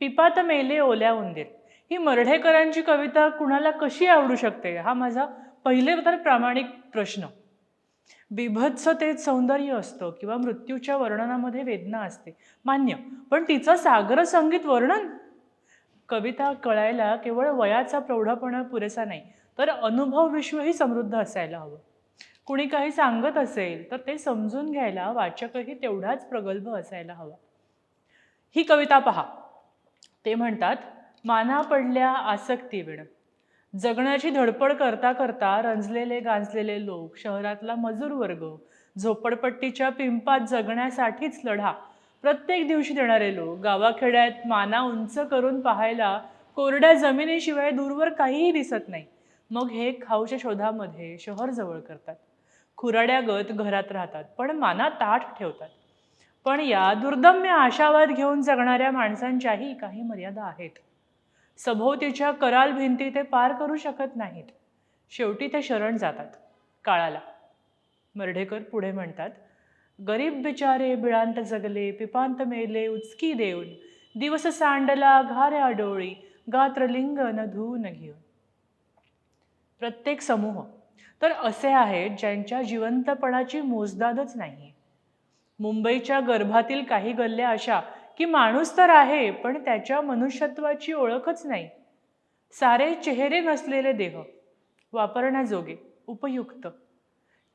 पिपात मेले ओल्या उंदीर. ही मर्ढेकरांची कविता कुणाला कशी आवडू शकते? हा माझा पहिले तर प्रामाणिक प्रश्न. बिभत्सतेत सौंदर्य असतं किंवा मृत्यूच्या वर्णनामध्ये वेदना असते. मान्य. पण तिचं सागर संगीत वर्णन? कविता कळायला केवळ वयाचा प्रौढपणा पुरेसा नाही तर अनुभव विश्वही समृद्ध असायला हवं. कुणी काही सांगत असेल तर ते समजून घ्यायला वाचकही तेवढाच प्रगल्भ असायला हवा. ही कविता पहा. ते म्हणतात माना पडल्या आसक्ती विण जगण्याची धडपड करता करता रंजलेले गांजलेले लोक शहरातला मजूर वर्ग झोपडपट्टीच्या पिंपात जगण्यासाठीच लढा प्रत्येक दिवशी देणारे लोक गावाखेड्यात माना उंच करून पाहायला कोरड्या जमिनीशिवाय दूरवर काहीही दिसत नाही. मग हे खाऊच्या शोधामध्ये शहर जवळ करतात. खुराड्यागत घरात राहतात पण माना ताठ ठेवतात. पण या दुर्दम्य आशावाद घेऊन जगणाऱ्या माणसांच्याही काही मर्यादा आहेत. सभोवतीच्या कराल भिंती ते पार करू शकत नाहीत. शेवटी ते शरण जातात. काळाला. मर्ढेकर पुढे म्हणतात गरीब बिचारे बिळांत जगले पिपांत मेले उचकी देऊन दिवस सांडला घाऱ्या डोळी गात्रलिंग न धुवून घेऊन. प्रत्येक समूह. तर असे आहेत ज्यांच्या जिवंतपणाची मोजदादच नाही मुंबईच्या गर्भातील काही गल्ल्या अशा की माणूस तर आहे पण त्याच्या मनुष्यत्वाची ओळखच नाही. सारे चेहरे नसलेले देह. वापरण्याजोगे. उपयुक्त.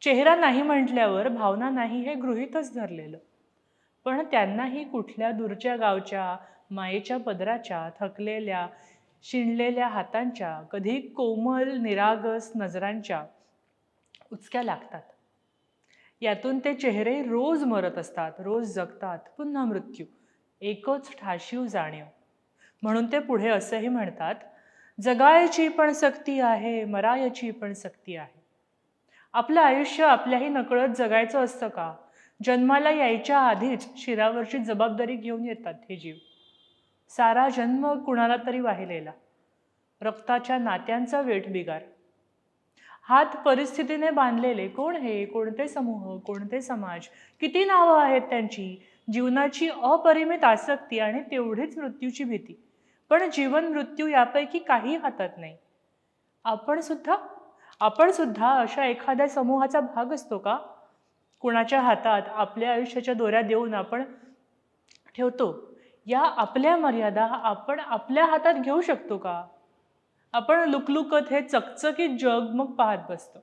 चेहरा नाही म्हटल्यावर भावना नाही हे गृहीतच धरलेलं. पण त्यांनाही कुठल्या दूरच्या गावच्या मायेच्या पदराच्या थकलेल्या शिणलेल्या हातांच्या कधी कोमल निरागस नजरांच्या उचक्या लागतात. यातून ते चेहरे रोज मरत असतात रोज जगतात पुन्हा मृत्यू. एकच ठाशीव जाणीव. म्हणून ते पुढे असंही म्हणतात जगायची पण सक्ती आहे मरायची पण सक्ती आहे. आपलं आयुष्य आपल्याही नकळत जगायचं असतं का? जन्माला यायच्या आधीच शिरावरची जबाबदारी घेऊन येतात हे जीव. सारा जन्म कुणाला तरी वाहिलेला. रक्ताच्या नात्यांचा वेठ बिगार हात परिस्थितीने बांधलेले कोण हे? कोणते समूह? कोणते समाज? किती नावं आहेत त्यांची? जीवनाची अपरिमित आसक्ती आणि तेवढीच मृत्यूची भीती. पण जीवन मृत्यू यापैकी काही हातात नाही. आपण सुद्धा? आपण सुद्धा अशा एखाद्या समूहाचा भाग असतो का? कुणाच्या हातात आपल्या आयुष्याच्या दोऱ्या देऊन आपण ठेवतो? या आपल्या मर्यादा आपण आपल्या हातात घेऊ शकतो का? आपण लुकलुकत हे चकचकीत जग मग पाहत बसतो.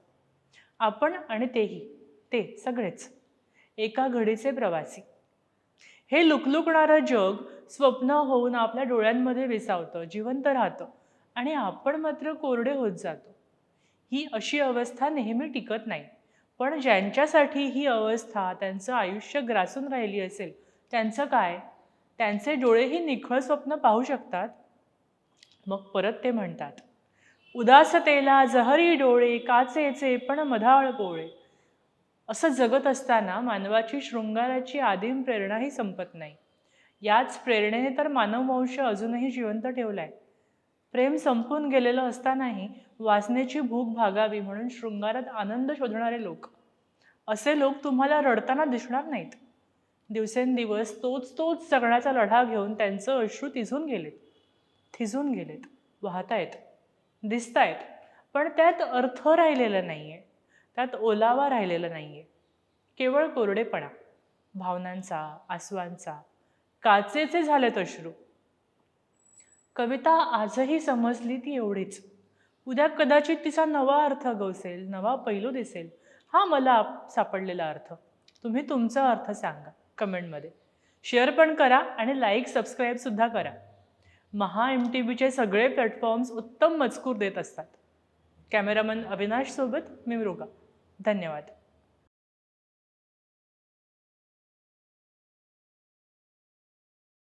आपण आणि तेही ते सगळेच एका घडीचे प्रवासी. हे लुकलुकणारं जग स्वप्न होऊन आपल्या डोळ्यांमध्ये विसावतं जिवंत राहतं आणि आपण मात्र कोरडे होत जातो. ही अशी अवस्था नेहमी टिकत नाही. पण ज्यांच्यासाठी ही अवस्था त्यांचं आयुष्य ग्रासून राहिली असेल त्यांचं काय? त्यांचे डोळेही निखळ स्वप्न पाहू शकतात? मग परत ते म्हणतात उदासतेला जहरी डोळे काचेचे पण मधाळ पोळे. असं जगत असताना मानवाची शृंगाराची आदिम प्रेरणाही संपत नाही. याच प्रेरणेने तर मानववंश अजूनही जिवंत ठेवलाय. प्रेम संपून गेलेलं असतानाही वाचनेची भूक भागावी म्हणून शृंगारात आनंद शोधणारे लोक. असे लोक तुम्हाला रडताना दिसणार नाहीत. दिवसेंदिवस तोच तोच जगण्याचा लढा घेऊन त्यांचं अश्रू तिझून गेलेत. थिजून गेलेत वाहतायत दिसतायत पण त्यात अर्थ राहिलेला नाही आहे त्यात ओलावा राहिलेला नाही आहे केवळ कोरडेपणा भावनांचा आसवांचा. काचेचे झालेत अश्रू. कविता आजही समजली ती एवढीच. उद्या कदाचित तिचा नवा अर्थ गवसेल नवा पैलू दिसेल. हा मला सापडलेला अर्थ. तुम्ही तुमचा अर्थ सांगा कमेंटमध्ये. शेअर पण करा आणि लाईक सबस्क्राईबसुद्धा करा. महा एम टी व्हीचे सगळे प्लॅटफॉर्म्स उत्तम मजकूर देत असतात. कॅमेरामन अविनाशसोबत मी मृगा. धन्यवाद.